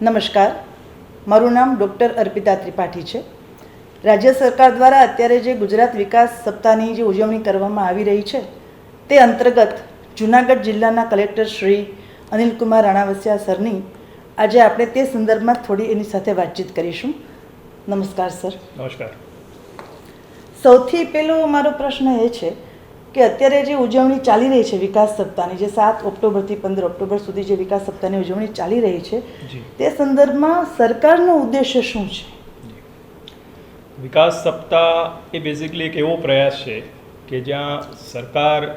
નમસ્કાર. મારું નામ ડૉક્ટર અર્પિતા ત્રિપાઠી છે. રાજ્ય સરકાર દ્વારા અત્યારે જે ગુજરાત વિકાસ સપ્તાહની જે ઉજવણી કરવામાં આવી રહી છે તે અંતર્ગત જૂનાગઢ જિલ્લાના કલેક્ટર શ્રી અનિલકુમાર રાણાવસિયા સરની આજે આપણે તે સંદર્ભમાં થોડી એની સાથે વાતચીત કરીશું. નમસ્કાર સર. નમસ્કાર. સૌથી પહેલો મારો પ્રશ્ન એ છે કે અત્યારે જે ઉજવણી ચાલી રહી છે વિકાસ સપ્તાહની જે સાત ઓક્ટોબરથી પંદર ઓક્ટોબર સુધી જે વિકાસ સપ્તાહની ઉજવણી ચાલી રહી છે તે સંદર્ભમાં સરકારનો ઉદ્દેશ્ય શું છે? વિકાસ સપ્તાહ એ બેઝિકલી એક એવો પ્રયાસ છે કે જ્યાં સરકાર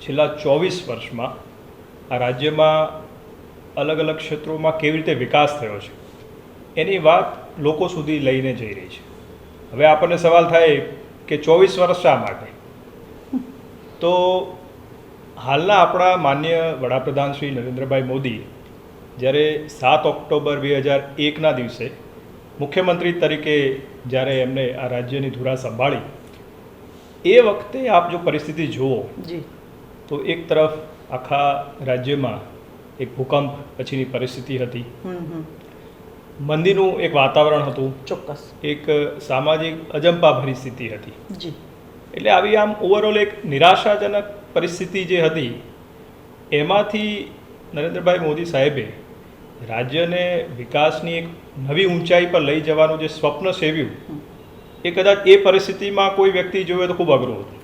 છેલ્લા ચોવીસ વર્ષમાં આ રાજ્યમાં અલગ અલગ ક્ષેત્રોમાં કેવી રીતે વિકાસ થયો છે એની વાત લોકો સુધી લઈને જઈ રહી છે. હવે આપણને સવાલ થાય કે ચોવીસ વર્ષ શા માટે? તો હાલના આપણા માન્ય વડાપ્રધાન શ્રી નરેન્દ્રભાઈ મોદી જ્યારે સાત ઓક્ટોબર બે હજાર એકના દિવસે મુખ્યમંત્રી તરીકે જ્યારે એમને આ રાજ્યની ધુરા સંભાળી એ વખતે આપ જો પરિસ્થિતિ જુઓ તો એક તરફ આખા રાજ્યમાં એક ભૂકંપ પછીની પરિસ્થિતિ હતી. મંદીનું એક વાતાવરણ હતું. ચોક્કસ. એક સામાજિક અજંપાભરી સ્થિતિ હતી. જી. એટલે આવી આમ ઓવરઓલ એક નિરાશાજનક પરિસ્થિતિ જે હતી એમાંથી નરેન્દ્રભાઈ મોદી સાહેબે રાજ્યને વિકાસની એક નવી ઊંચાઈ પર લઈ જવાનું જે સ્વપ્ન સેવ્યું એ કદાચ એ પરિસ્થિતિમાં કોઈ વ્યક્તિ જોવે તો ખૂબ અઘરું હતું.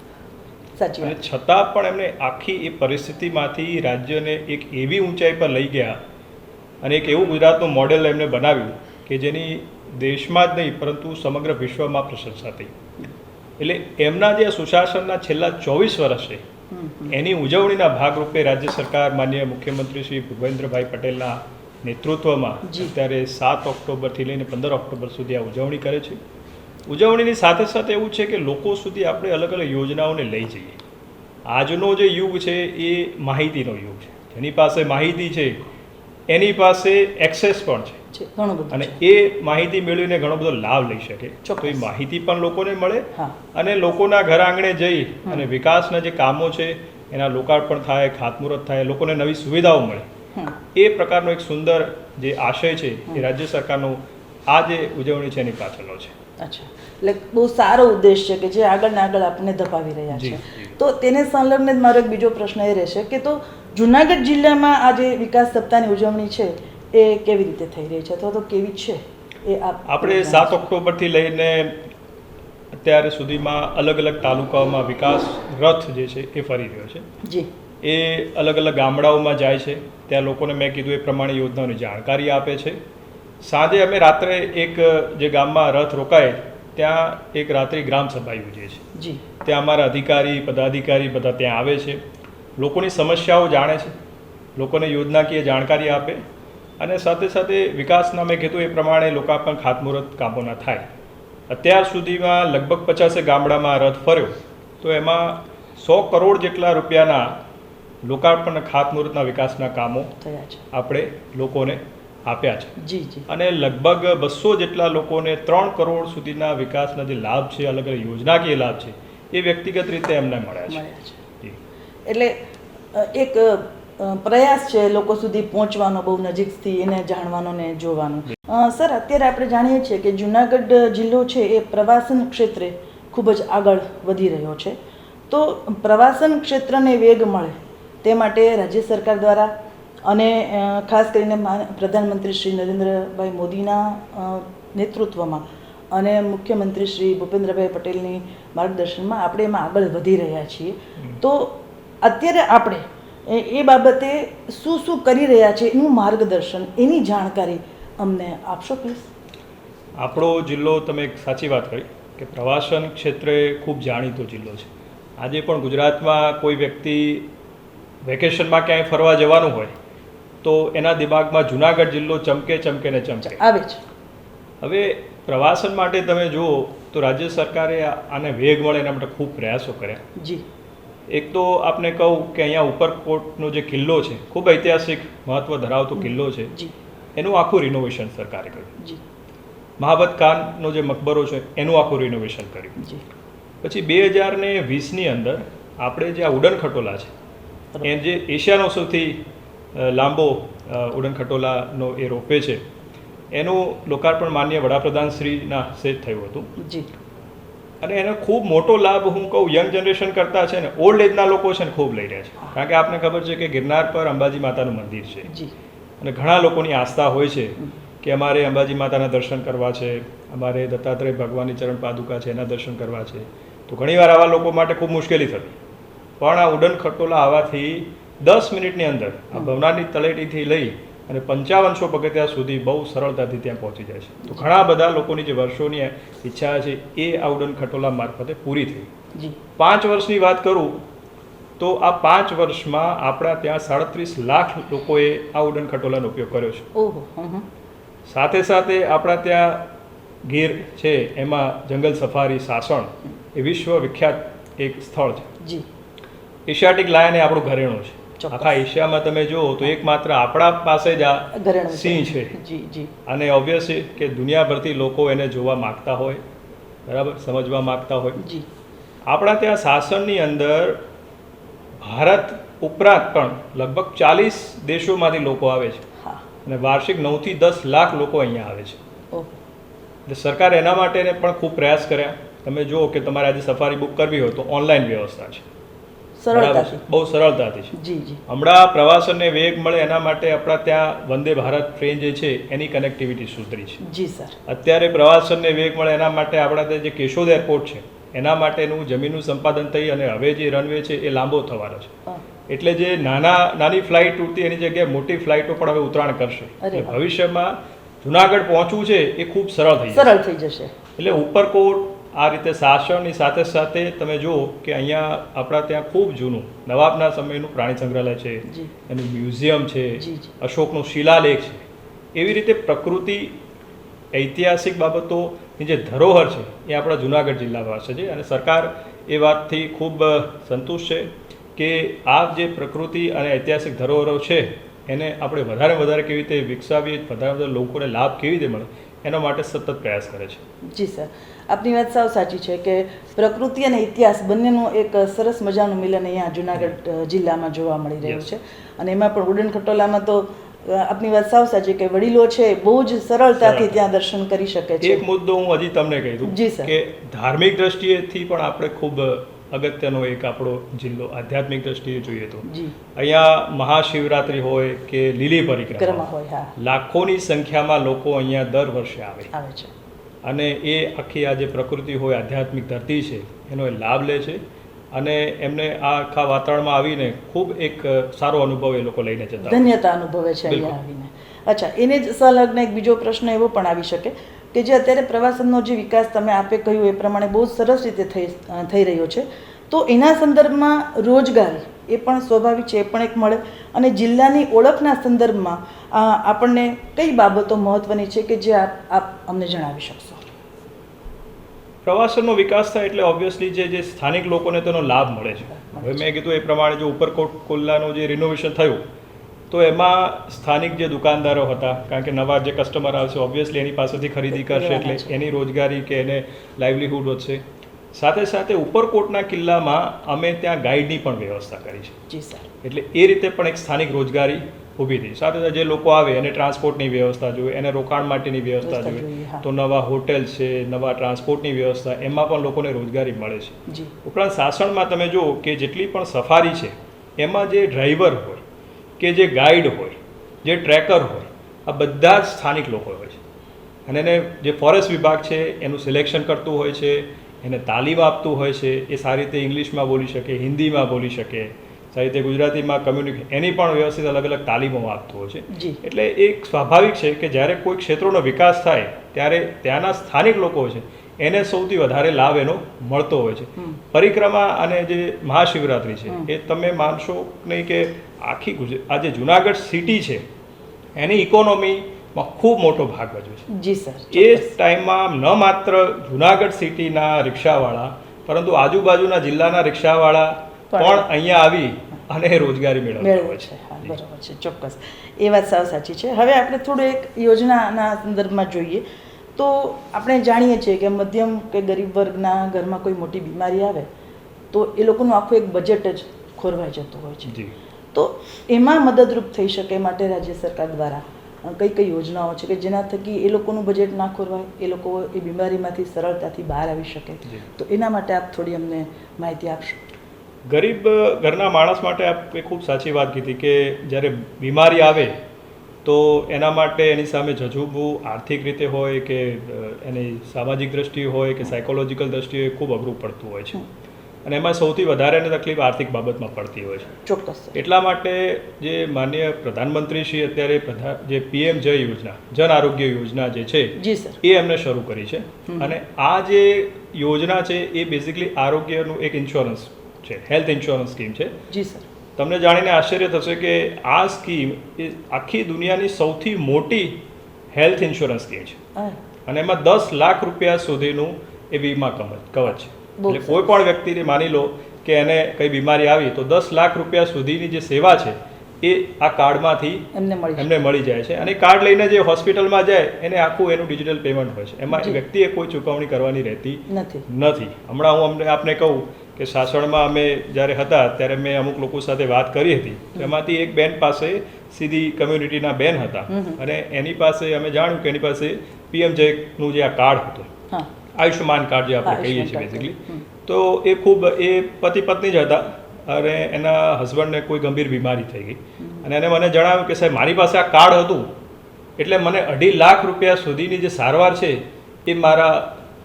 સાચી અને છતાં પણ એમણે આખી એ પરિસ્થિતિમાંથી રાજ્યને એક એવી ઊંચાઈ પર લઈ ગયા અને એક એવું ગુજરાતનું મોડેલ એમને બનાવ્યું કે જેની દેશમાં જ નહીં પરંતુ સમગ્ર વિશ્વમાં પ્રશંસા થઈ. એટલે એમના જે સુશાસનના છેલ્લા ચોવીસ વર્ષ છે એની ઉજવણીના ભાગરૂપે રાજ્ય સરકાર માન્ય મુખ્યમંત્રી શ્રી ભૂપેન્દ્રભાઈ પટેલના નેતૃત્વમાં. અત્યારે સાત ઓક્ટોબરથી લઈને પંદર ઓક્ટોબર સુધી આ ઉજવણી કરે છે. ઉજવણીની સાથે સાથે એવું છે કે લોકો સુધી આપણે અલગ અલગ યોજનાઓને લઈ જઈએ. આજનો જે યુગ છે એ માહિતીનો યુગ છે. જેની પાસે માહિતી છે એની પાસે એક્સેસ પણ છે. છે ઘણું બધું અને એ માહિતી મેળવીને ઘણો બધો લાભ લઈ શકે. તો એ માહિતી પણ લોકોને મળે અને લોકોના ઘર આંગણે જઈ અને વિકાસના જે કામો છે એના લોકાર્પણ થાય ખાતમુહૂર્ત થાય લોકોને નવી સુવિધાઓ મળે. એ પ્રકારનો એક સુંદર જે આશય છે એ રાજ્ય સરકારનો આ જે ઉજવણી છે એની પાછળનો છે. અચ્છા. એટલે બહુ સારો ઉદ્દેશ છે કે જે આગળ ને આગળ આપણને ધપાવી રહ્યા છે. તો તેને સંલગ્ન જ મારો એક બીજો પ્રશ્ન એ રહેશે કે તો જુનાગઢ જિલ્લામાં આ જે વિકાસ સપ્તાહની ઉજવણી છે એ કેવી રીતે થઈ રહી છે? અથવા તો કેવી છે એ આપણે સાત ઓક્ટોબરથી લઈને અત્યાર સુધીમાં અલગ અલગ તાલુકાઓમાં વિકાસ રથ જે છે એ ફરી રહ્યો છે. જી. એ અલગ અલગ ગામડાઓમાં જાય છે. ત્યાં લોકોને મેં કીધું એ પ્રમાણે યોજનાઓની જાણકારી આપે છે. સાંજે અમે રાત્રે એક જે ગામમાં રથ રોકાય ત્યાં એક રાત્રિ ગ્રામ સભા યોજીએ છીએ. જી. ત્યાં અમારા અધિકારી પદાધિકારી બધા ત્યાં આવે છે. લોકોની સમસ્યાઓ જાણે છે. લોકોને યોજનાકીય જાણકારી આપે. અને સાથે સાથે વિકાસના મેં કીધું એ પ્રમાણે લોકાર્પણ ખાતમુહૂર્ત કામોના થાય. અત્યાર સુધીમાં લગભગ પચાસે ગામડામાં રથ ફર્યો તો એમાં સો કરોડ જેટલા રૂપિયાના લોકાર્પણ ખાતમુહૂર્તના વિકાસના કામો થયા છે. આપણે લોકોને આપ્યા છે. જી જી. અને લગભગ બસો જેટલા લોકોને ત્રણ કરોડ સુધીના વિકાસના જે લાભ છે અલગ અલગ યોજનાકીય લાભ છે એ વ્યક્તિગત રીતે એમને મળ્યા છે. એટલે એક પ્રયાસ છે લોકો સુધી પહોંચવાનો, બહુ નજીકથી એને જાણવાનો ને જોવાનો. સર, અત્યારે આપણે જાણીએ છીએ કે જુનાગઢ જિલ્લો છે એ પ્રવાસન ક્ષેત્રે ખૂબ જ આગળ વધી રહ્યો છે. તો પ્રવાસન ક્ષેત્રને વેગ મળે તે માટે રાજ્ય સરકાર દ્વારા અને ખાસ કરીને પ્રધાનમંત્રી શ્રી નરેન્દ્રભાઈ મોદીના નેતૃત્વમાં અને મુખ્યમંત્રી શ્રી ભૂપેન્દ્રભાઈ પટેલની માર્ગદર્શનમાં આપણે એમાં આગળ વધી રહ્યા છીએ. તો અત્યારે આપણે એ- એ બાબતે શું શું કરી રહ્યા છે એનું માર્ગદર્શન એની જાણકારી અમને આપશો પ્લીઝ? આપણો જિલ્લો તમે એક સાચી વાત કરી કે પ્રવાસન ક્ષેત્રે ખૂબ જાણીતો જિલ્લો છે. આજે પણ ગુજરાતમાં કોઈ વ્યક્તિ વેકેશનમાં ક્યાંય ફરવા જવાનું હોય તો એના દિમાગમાં જુનાગઢ જિલ્લો ચમકે ચમકે ને ચમકે. આવે છે. હવે પ્રવાસન માટે તમે જુઓ તો રાજ્ય સરકારે આને વેગ મળે એના માટે ખૂબ પ્રયાસો કર્યા. જી. એક તો આપને કહું કે અહીંયા ઉપરકોટનો જે કિલ્લો છે ખૂબ ઐતિહાસિક મહત્ત્વ ધરાવતો કિલ્લો છે. એનું આખું રિનોવેશન સરકારે કર્યું. મહાબત ખાનનો જે મકબરો છે એનું આખું રિનોવેશન કર્યું. પછી બે હજાર ને વીસની અંદર આપણે જે આ ઉડન ખટોલા છે એ જે એશિયાનો સૌથી લાંબો ઉડન ખટોલાનો એ રોપે છે. એનું લોકાર્પણ માન્ય વડાપ્રધાન શ્રીના હસ્તે જ થયું હતું. અને એનો ખૂબ મોટો લાભ હું કહું યંગ જનરેશન કરતાં છે ને ઓલ્ડ એજના લોકો છે ને ખૂબ લઈ રહ્યા છે. કારણ કે આપને ખબર છે કે ગિરનાર પર અંબાજી માતાનું મંદિર છે. અને ઘણા લોકોની આસ્થા હોય છે કે અમારે અંબાજી માતાના દર્શન કરવા છે અમારે દત્તાત્રેય ભગવાનની ચરણ પાદુકા છે એના દર્શન કરવા છે. તો ઘણીવાર આવા લોકો માટે ખૂબ મુશ્કેલી થતી. પણ આ ઉડન ખટોલા આવવાથી દસ મિનિટની અંદર આ ભવનાની તળેટીથી લઈ અને પંચાવનસો પગથિયા સુધી બહુ સરળતાથી ત્યાં પહોંચી જાય છે. તો ઘણા બધા લોકોની જે વર્ષોની ઈચ્છા છે એ આ ઉડન ખટોલા મારફતે પૂરી થઈ. પાંચ વર્ષની વાત કરું તો આ પાંચ વર્ષમાં આપણા ત્યાં સાડત્રીસ લાખ લોકોએ આ ઉડન ખટોલાનો ઉપયોગ કર્યો છે. સાથે સાથે આપણા ત્યાં ગીર છે એમાં જંગલ સફારી સાસણ એ વિશ્વ વિખ્યાત એક સ્થળ છે. એશિયાટિક લાયન એ આપણું ઘરેણું છે. આખા એશિયામાં તમે જુઓ તો એકમાત્ર આપણા પાસે જ આ સિંહ છે. જી જી. અને ઓબ્વિયસલી કે દુનિયાભરથી લોકો એને જોવા માગતા હોય બરાબર? સમજવા માગતા હોય. જી. આપણા ત્યાં શાસનની અંદર ભારત ઉપરાંત પણ લગભગ ચાલીસ દેશોમાંથી લોકો આવે છે. અને વાર્ષિક નવથી દસ લાખ લોકો અહીંયા આવે છે. એટલે સરકાર એના માટે પણ ખૂબ પ્રયાસ કર્યા. તમે જુઓ કે તમારે આજે સફારી બુક કરવી હોય તો ઓનલાઈન વ્યવસ્થા છે. સરળતાથી. બહુ સરળતાથી છે. જી જી. હમણાં પ્રવાસનને વેગ મળે એના માટે આપણા ત્યાં વંદે ભારત ટ્રેન જે છે એની કનેક્ટિવિટી સુધરી છે. જી સર. અત્યારે પ્રવાસનને વેગ મળે એના માટે આપણા ત્યાં જે કેશોદ એરપોર્ટ છે એના માટેનું જમીનનું સંપાદન થઈ અને હવે જે રનવે છે એ લાંબો થવાનો છે. એટલે જે નાના નાની ફ્લાઇટ ઉડતી એની જગ્યાએ મોટી ફ્લાઇટો પણ હવે ઉતરાણ કરશે. એટલે ભવિષ્યમાં જુનાગઢ પહોંચવું છે એ ખૂબ સરળ થઈ સરળ થઈ જશે. એટલે ઉપરકોટ આ રીતે સાસણની સાથે સાથે તમે જુઓ કે અહીંયા આપણા ત્યાં ખૂબ જૂનું નવાબના સમયનું પ્રાણી સંગ્રહાલય છે એનું મ્યુઝિયમ છે. અશોકનો શિલાલેખ છે. એવી રીતે પ્રકૃતિ ઐતિહાસિક બાબતોની જે ધરોહર છે એ આપણા જુનાગઢ જિલ્લા પાસે છે. અને સરકાર એ વાતથી ખૂબ સંતુષ્ટ છે કે આ જે પ્રકૃતિ અને ઐતિહાસિક ધરોહરો છે એને આપણે વધારે વધારે કેવી રીતે વિકસાવીએ વધારે વધારે લોકોને લાભ કેવી રીતે મળે એના માટે સતત પ્રયાસ કરે છે. જી સર. આપની વાત સાવ સાચી છે કે પ્રકૃતિ અને ઇતિહાસ બંનેનું એક સરસ મજાનું મિલન અહીંયા જુનાગઢ જિલ્લામાં જોવા મળી રહ્યું છે. અને એમાં પણ ઉડન ખટોલામાં તો આપની વાત સાવ સાચી કે વડીલો છે બહુ જ સરળતાથી ત્યાં દર્શન કરી શકે છે. એક મુદ્દો હું હજી તમને કહી દઉં જી, સર. કે ધાર્મિક દ્રષ્ટિએથી પણ આપણે ખૂબ અગત્યનો એક આપણો જિલ્લો આધ્યાત્મિક દ્રષ્ટિએ જોઈએ તો. અહીંયા મહાશિવરાત્રિ હોય કે લીલી ક્રમ પરિક્રમા હોય લાખોની સંખ્યામાં લોકો અહીંયા દર વર્ષે આવે. આવે છે. અને એ આખી આ જે પ્રકૃતિ હોય આધ્યાત્મિક ધરતી છે એનો એ લાભ લે છે. અને એમને આ આખા વાતાવરણમાં આવીને ખૂબ એક સારો અનુભવ એ લોકો લઈને જતા ધન્યતા અનુભવે છે અહીંયા આવીને. અચ્છા એને જ સંલગ્ન એક બીજો પ્રશ્ન એવો પણ આવી શકે. કે જે અત્યારે પ્રવાસનનો જે વિકાસ તમે આપે કહ્યું એ પ્રમાણે બહુ સરસ રીતે થઈ થઈ રહ્યો છે. તો એના સંદર્ભમાં રોજગારી એ પણ સ્વાભાવિક છે, એ પણ એક મળે. અને જિલ્લાની ઓળખના સંદર્ભમાં આપણને કઈ બાબતો મહત્વની છે કે જે આપ આપ અમને જણાવી શકશો? પ્રવાસનનો વિકાસ થાય એટલે ઓબ્વિયસલી જે જે સ્થાનિક લોકોને તેનો લાભ મળે છે. હવે મેં કીધું એ પ્રમાણે જો ઉપરકોટ કોલ્લાનું જે રિનોવેશન થયું તો એમાં સ્થાનિક જે દુકાનદારો હતા કારણ કે નવા જે કસ્ટમર આવશે ઓબ્વિયસલી એની પાસેથી ખરીદી કરશે એટલે એની રોજગારી કે એને લાઇવલીહુડ વધશે. સાથે સાથે ઉપરકોટના કિલ્લામાં અમે ત્યાં ગાઈડની પણ વ્યવસ્થા કરી છે. જી સર. એટલે એ રીતે પણ એક સ્થાનિક રોજગારી ઊભી થઈ. સાથે સાથે જે લોકો આવે એને ટ્રાન્સપોર્ટની વ્યવસ્થા જોઈએ એને રોકાણ માટેની વ્યવસ્થા જોઈએ, તો નવા હોટેલ છે નવા ટ્રાન્સપોર્ટની વ્યવસ્થા એમાં પણ લોકોને રોજગારી મળે છે. ઉપરાંત સાસણમાં તમે જુઓ કે જેટલી પણ સફારી છે એમાં જે ડ્રાઈવર હોય કે જે ગાઈડ હોય જે ટ્રેકર હોય આ બધા જ સ્થાનિક લોકો હોય છે. અને એને જે ફોરેસ્ટ વિભાગ છે એનું સિલેક્શન કરતું હોય છે એને તાલીમ આપતું હોય છે એ સારી રીતે ઇંગ્લિશમાં બોલી શકે હિન્દીમાં બોલી શકે સારી રીતે ગુજરાતીમાં કમ્યુનિકેટ એની પણ વ્યવસ્થિત અલગ અલગ તાલીમો આપતું હોય છે. એટલે એક સ્વાભાવિક છે કે જ્યારે કોઈ ક્ષેત્રોનો વિકાસ થાય ત્યારે ત્યાંના સ્થાનિક લોકો છે એને સૌથી વધારે લાભ એનો મળતો હોય છે. પરિક્રમા અને જે મહાશિવરાત્રિ છે એ તમે માનશો નહીં કે આખી ગુજરાત આ જે જુનાગઢ સિટી છે એની ઇકોનોમીમાં ખૂબ મોટો ભાગ ભજવે છે. જી સર એ ટાઈમમાં ન માત્ર જુનાગઢ સિટીના રિક્ષાવાળા પરંતુ આજુબાજુના જિલ્લાના રિક્ષાવાળા પણ અહીંયા આવી અને રોજગારી મેળવે છે. બરાબર છે ચોક્કસ. એ વાત સાવ સાચી છે. હવે આપણે થોડું એક યોજનાના સંદર્ભમાં જોઈએ. તો આપણે જાણીએ છીએ કે મધ્યમ કે ગરીબ વર્ગના ઘરમાં કોઈ મોટી બીમારી આવે તો એ લોકોનું આખું એક બજેટ જ ખોરવાઈ જતું હોય છે. જી. તો એમાં મદદરૂપ થઈ શકે માટે રાજ્ય સરકાર દ્વારા કઈ કઈ યોજનાઓ છે કે જેના થકી એ લોકોનું બજેટ ના ખોરવાય એ લોકો એ બીમારીમાંથી સરળતાથી બહાર આવી શકે. તો એના માટે આપ થોડી અમને માહિતી આપશો. ગરીબ ઘરના માણસ માટે આપે ખૂબ સાચી વાત કીધી કે જ્યારે બીમારી આવે તો એના માટે એની સામે જજુબવું આર્થિક રીતે હોય કે એની સામાજિક દ્રષ્ટિએ હોય કે સાયકોલોજીકલ દ્રષ્ટિએ ખૂબ અઘરું પડતું હોય છે. અને એમાં સૌથી વધારે એને તકલીફ આર્થિક બાબતમાં પડતી હોય છે. ચોક્કસ. એટલા માટે જે માન્ય પ્રધાનમંત્રી શ્રી અત્યારે પ્રધાન જે પીએમ જય યોજના જન આરોગ્ય યોજના જે છે એ એમને શરૂ કરી છે. અને આ જે યોજના છે એ બેઝિકલી આરોગ્યનું એક ઇન્સ્યોરન્સ છે હેલ્થ ઇન્સ્યોરન્સ સ્કીમ છે. જી સર. તમને જાણીને આશ્ચર્ય થશે કે આ સ્કીમ એ આખી દુનિયાની સૌથી મોટી હેલ્થ ઇન્સ્યોરન્સ સ્કીમ છે. અને એમાં દસ લાખ રૂપિયા સુધીનું એ વીમા કવચ છે. એટલે કોઈ પણ વ્યક્તિને માની લો કે એને કઈ બીમારી આવી તો દસ લાખ રૂપિયા સુધીની જે સેવા છે એ આ કાર્ડમાંથી એમને મળી જાય. છે. અને કાર્ડ લઈને જે હોસ્પિટલમાં જાય એને આખું એનું ડિજિટલ પેમેન્ટ હોય છે. એમાં વ્યક્તિએ કોઈ ચૂકવણી કરવાની રહેતી નથી. નથી. હમણાં હું અમને આપને કહું કે સાસણમાં અમે જ્યારે હતા ત્યારે મેં અમુક લોકો સાથે વાત કરી હતી. એમાંથી એક બેન પાસે સીધી કમ્યુનિટીના બેન હતા. અને એની પાસે અમે જાણ્યું કે એની પાસે પીએમ જયનું જે આ કાર્ડ હતું. આયુષ્યમાન કાર્ડ જે આપણે કહીએ છીએ બેઝિકલી તો એ ખૂબ એ પતિ પત્ની જ હતા અને એના હસબન્ડને કોઈ ગંભીર બીમારી થઈ ગઈ. અને એને મને જણાવ્યું કે સાહેબ મારી પાસે આ કાર્ડ હતું. એટલે મને અઢી લાખ રૂપિયા સુધીની જે સારવાર છે એ મારા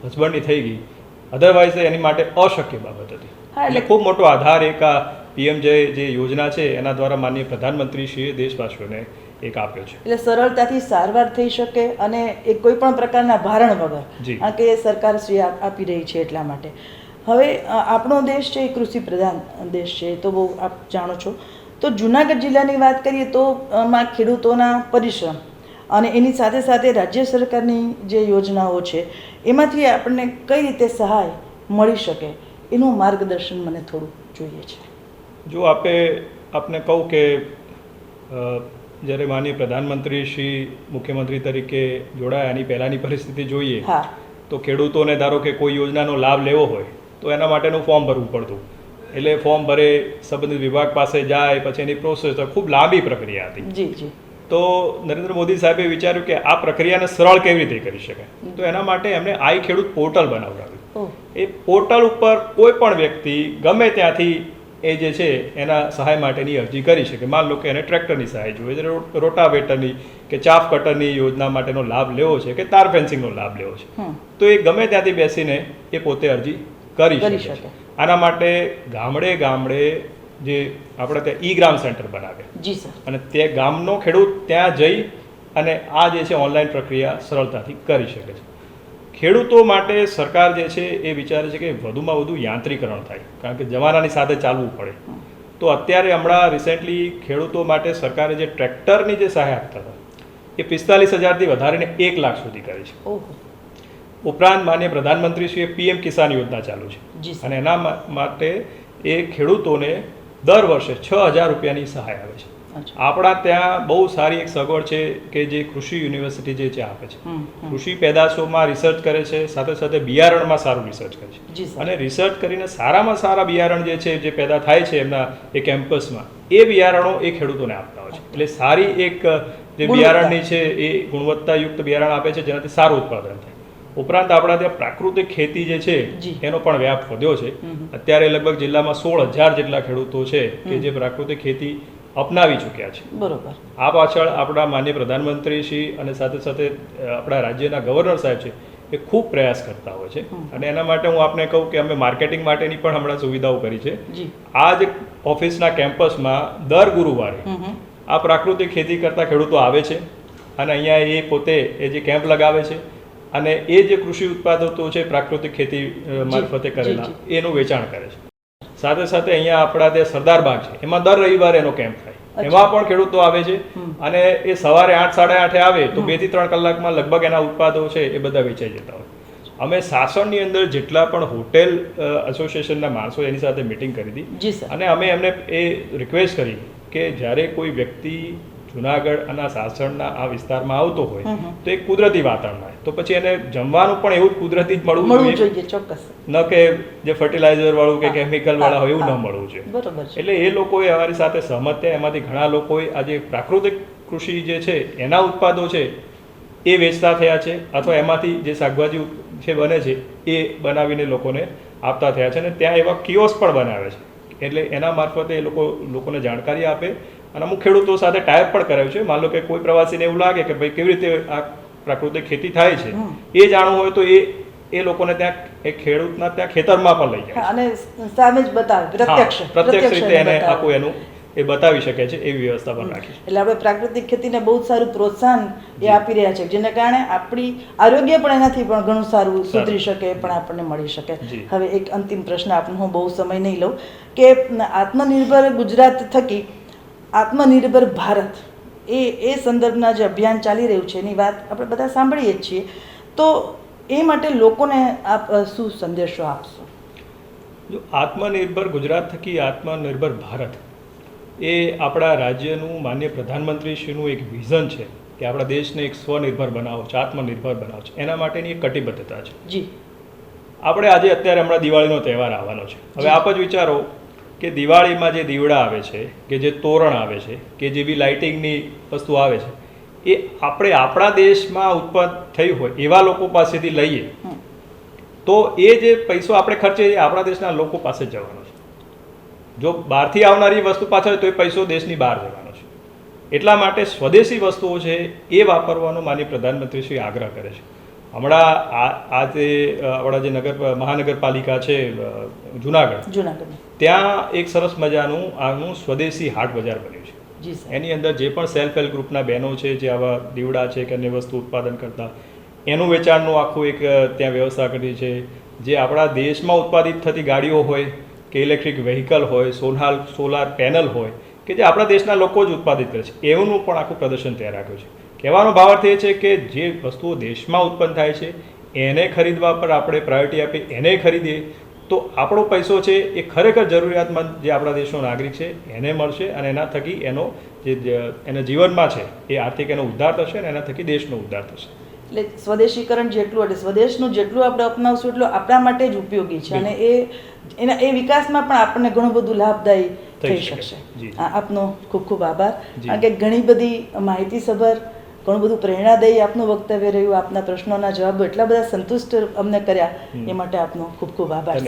હસબન્ડની થઈ ગઈ. અધરવાઇઝ એની માટે અશક્ય બાબત હતી. એટલે- ખૂબ મોટો આધાર એક આ પીએમ જે જે યોજના છે એના દ્વારા માનનીય પ્રધાનમંત્રીશ્રીએ દેશવાસીઓને એક આપ્યો છે. એટલે સરળતાથી સારવાર થઈ શકે અને એ કોઈ પણ પ્રકારના ભારણ વગર. આ કે સરકાર શ્રી આપ- રહી છે એટલા માટે. હવે આપણો દેશ છે એ કૃષિ પ્રધાન દેશ છે તો બહુ આપ જાણો છો. તો જુનાગઢ જિલ્લાની વાત કરીએ તો માં ખેડૂતોના પરિશ્રમ અને એની સાથે સાથે રાજ્ય સરકારની જે યોજનાઓ છે એમાંથી આપણને કઈ રીતે સહાય મળી શકે એનું માર્ગદર્શન મને થોડું જોઈએ છે. જો આપે આપને કહું કે જ્યારે માનીય પ્રધાનમંત્રી શ્રી મુખ્યમંત્રી તરીકે જોડાયા એની પહેલાંની પરિસ્થિતિ જોઈએ હા. તો ખેડૂતોને ધારો કે કોઈ યોજનાનો લાભ લેવો હોય તો એના માટેનું ફોર્મ ભરવું પડતું. એટલે ફોર્મ ભરે સંબંધિત વિભાગ પાસે જાય પછી એની પ્રોસેસ તો ખૂબ લાંબી પ્રક્રિયા હતી. જી જી. તો નરેન્દ્ર મોદી સાહેબે વિચાર્યું કે આ પ્રક્રિયાને સરળ કેવી રીતે કરી શકાય? તો એના માટે એમણે આઈ ખેડૂત પોર્ટલ બનાવડાવ્યું. એ પોર્ટલ ઉપર કોઈ પણ વ્યક્તિ ગમે ત્યાંથી એ જે છે એના સહાય માટેની અરજી કરી શકે. માન લો કે એને ટ્રેક્ટરની સહાય જોઈએ છે રોટાવેટરની કે ચાફ કટરની યોજના માટેનો લાભ લેવો છે કે તાર ફેન્સિંગનો લાભ લેવો છે. તો એ ગમે ત્યાંથી બેસીને એ પોતે અરજી કરી શકે. આના માટે ગામડે ગામડે જે આપણે ત્યાં ઈ ગ્રામ સેન્ટર બનાવ્યા જી સર. અને તે ગામનો ખેડૂત ત્યાં જઈ અને આ જે છે ઓનલાઈન પ્રક્રિયા સરળતાથી કરી શકે છે. ખેડૂતો માટે સરકાર જે છે એ વિચારે છે કે વધુમાં વધુ યાંત્રીકરણ થાય કારણ કે જમાનાની સાથે ચાલવું પડે. તો અત્યારે હમણાં રિસેન્ટલી ખેડૂતો માટે સરકારે જે ટ્રેક્ટરની જે સહાય આપતા હતા એ પિસ્તાલીસ હજારથી વધારીને એક લાખ સુધી કરી છે. ઉપરાંત માન્ય પ્રધાનમંત્રીશ્રીએ પીએમ કિસાન યોજના ચાલુ છે. અને એના માટે એ ખેડૂતોને દર વર્ષે છ હજાર રૂપિયાની સહાય આવે છે. આપણા ત્યાં બહુ સારી એક સગવડ છે કે જે કૃષિ યુનિવર્સિટી જે છે આપે છે. કૃષિ પેદાશોમાં રિસર્ચ કરે છે સાથે સાથે બિયારણમાં સારું રિસર્ચ કરે છે. અને રિસર્ચ કરીને સારામાં સારા બિયારણ જે છે જે પેદા થાય છે એમના એ કેમ્પસમાં એ બિયારણો એ ખેડૂતોને આપતા હોય છે. એટલે સારી એક જે બિયારણની છે એ ગુણવત્તાયુક્ત બિયારણ આપે છે જેનાથી સારું ઉત્પાદન થાય. ઉપરાંત આપણા ત્યાં પ્રાકૃતિક ખેતી જે છે એનો પણ વ્યાપ વધ્યો છે. અત્યારે લગભગ જિલ્લામાં સોળ હજાર જેટલા ખેડૂતો છે કે જે પ્રાકૃતિક ખેતી અપનાવી ચૂક્યા છે. બરોબર. આ પાછળ આપણા માન્ય પ્રધાનમંત્રી શ્રી અને સાથે સાથે આપણા રાજ્યના ગવર્નર સાહેબ છે એ ખૂબ પ્રયાસ કરતા હોય છે. અને એના માટે હું આપને કહું કે અમે માર્કેટિંગ માટેની પણ હમણાં સુવિધાઓ કરી છે. આ જ ઓફિસના કેમ્પસમાં દર ગુરુવારે. આ પ્રાકૃતિક ખેતી કરતા ખેડૂતો આવે છે. અને અહીંયા એ પોતે એ જે કેમ્પ લગાવે છે અને એ જે કૃષિ ઉત્પાદકો છે પ્રાકૃતિક ખેતી મારફતે કરેલા એનું વેચાણ કરે છે. સાથે સાથે અહીંયા આપણા ત્યાં સરદાર બાગ છે. એમાં દર રવિવારે એનો કેમ્પ થાય. એમાં પણ ખેડૂતો આવે છે અને એ સવારે આઠ સાડા આઠે આવે તો બેથી ત્રણ કલાકમાં લગભગ એના ઉત્પાદો છે એ બધા વેચાઈ જતા હોય. અમે સાસણની અંદર જેટલા પણ હોટેલ એસોસિએશનના માણસો એની સાથે મિટિંગ કરી હતી અને અમે એમને એ રિક્વેસ્ટ કરી કે જ્યારે કોઈ વ્યક્તિ જુનાગઢ અને સાસણના આ વિસ્તારમાં આવતો હોય. તો એક કુદરતી વાતાવરણમાં તો પછી એને જમવાનું પણ એવું જ કુદરતી જ મળવું મળવું જોઈએ. ચોક્કસ. ન કે જે ફર્ટિલાઇઝર વાળું કે કેમિકલ વાળા હોય એવું ન મળવું જોઈએ. બરોબર એટલે એ લોકોએ અમારી સાથે સહમત થયા. એમાંથી ઘણા લોકોએ આજે પ્રાકૃતિક કૃષિ જે છે એના ઉત્પાદો છે એ વેચતા થયા છે. અથવા એમાંથી જે શાકભાજી છે બને છે એ બનાવીને લોકોને આપતા થયા છે. અને ત્યાં એવા કિયોસ પણ બનાવે છે. એટલે એના મારફતે એ લોકો લોકોને જાણકારી આપે અને અમુક ખેડૂતો સાથે ટાઈપ પણ કરાવ્યું છે. માન લો કે કોઈ પ્રવાસીને એવું લાગે કે ભાઈ કેવી રીતે આ પ્રાકૃતિક ખેતી થાય છે એ જાણવું હોય તો એ એ લોકોને ત્યાં એ ખેડૂતના ત્યાં ખેતરમાં પણ લઈ જાય અને સામે જ બતાવે પ્રત્યક્ષ પ્રત્યક્ષ રીતે એને આખું એનું એ બતાવી શકે છે એવી વ્યવસ્થા પણ રાખી એટલે આપણે પ્રાકૃતિક ખેતીને બહુ સારું પ્રોત્સાહન એ આપી રહ્યા છે જેને કારણે આપણી આરોગ્ય પણ એનાથી પણ ઘણું સારું સુધરી શકે પણ આપણને મળી શકે. હવે એક અંતિમ પ્રશ્ન આપનો હું બહુ સમય નહીં લઉં કે આત્મનિર્ભર ગુજરાત થકી આત્મનિર્ભર ભારત. એ એ સંદર્ભના જે અભિયાન ચાલી રહ્યું છે એની વાત આપણે બધા સાંભળીએ જ છીએ. તો એ માટે લોકોને આપ શું સંદેશો આપશો? જો આત્મનિર્ભર ગુજરાત થકી આત્મનિર્ભર ભારત એ આપણા રાજ્યનું માન્ય પ્રધાનમંત્રીશ્રીનું એક વિઝન છે કે આપણા દેશને એક સ્વનિર્ભર બનાવો છે આત્મનિર્ભર બનાવો છે. એના માટેની એક કટિબદ્ધતા છે. જી. આપણે આજે અત્યારે હમણાં દિવાળીનો તહેવાર આવવાનો છે. હવે આપ જ વિચારો કે દિવાળીમાં જે દીવડા આવે છે કે જે તોરણ આવે છે કે જે બી લાઇટિંગની વસ્તુ આવે છે એ આપણે આપણા દેશમાં ઉત્પન્ન થઈ હોય એવા લોકો પાસેથી લઈએ તો એ જે પૈસો આપણે ખર્ચે એ આપણા દેશના લોકો પાસે જવાનો છે. જો બહારથી આવનારી વસ્તુ પાછળ તો એ પૈસો દેશની બહાર જવાનો છે. એટલા માટે સ્વદેશી વસ્તુઓ છે એ વાપરવાનો માનીય પ્રધાનમંત્રી શ્રી આગ્રહ કરે છે. હમણાં આ આ તે આપણા જે નગર મહાનગરપાલિકા છે જુનાગઢ જુનાગઢ. ત્યાં એક સરસ મજાનું આનું સ્વદેશી હાટ બજાર બન્યું છે. એની અંદર જે પણ સેલ્ફ હેલ્પ ગ્રુપના બહેનો છે જે આવા દીવડા છે કે અન્ય વસ્તુ ઉત્પાદન કરતા એનું વેચાણનું આખું એક ત્યાં વ્યવસ્થા કરી છે. જે આપણા દેશમાં ઉત્પાદિત થતી ગાડીઓ હોય કે ઇલેક્ટ્રિક વ્હીકલ હોય સોનાલ સોલાર પેનલ હોય કે જે આપણા દેશના લોકો જ ઉત્પાદિત કરે છે. એનું પણ આખું પ્રદર્શન ત્યાં રાખ્યું છે. કહેવાનો ભાવાર્થ એ છે કે જે વસ્તુઓ દેશમાં ઉત્પન્ન થાય છે એને ખરીદવા પર આપણે પ્રાયોરિટી આપી એને ખરીદીએ તો આપણો પૈસો છે એ ખરેખર જરૂરિયાતમંદ જે આપણા દેશનો નાગરિક છે એને મળશે અને એના થકી એનો જે એના જીવનમાં છે એ આર્થિક એનો ઉદ્ધાર થશે અને એના થકી દેશનો ઉદ્ધાર થશે. એટલે સ્વદેશીકરણ જેટલું એટલે સ્વદેશનું જેટલું આપણે અપનાવશું એટલું આપણા માટે જ ઉપયોગી છે અને એ એના એ વિકાસમાં પણ આપણને ઘણું બધું લાભદાયી થઈ શકશે. આપનો ખૂબ ખૂબ આભાર. કારણ કે ઘણી બધી માહિતીસભર ઘણું બધું પ્રેરણાદાયી આપનું વક્તવ્ય રહ્યું આપના પ્રશ્નોના જવાબો એટલા બધા સંતુષ્ટ અમને કર્યા. એ માટે આપનો ખૂબ ખૂબ આભાર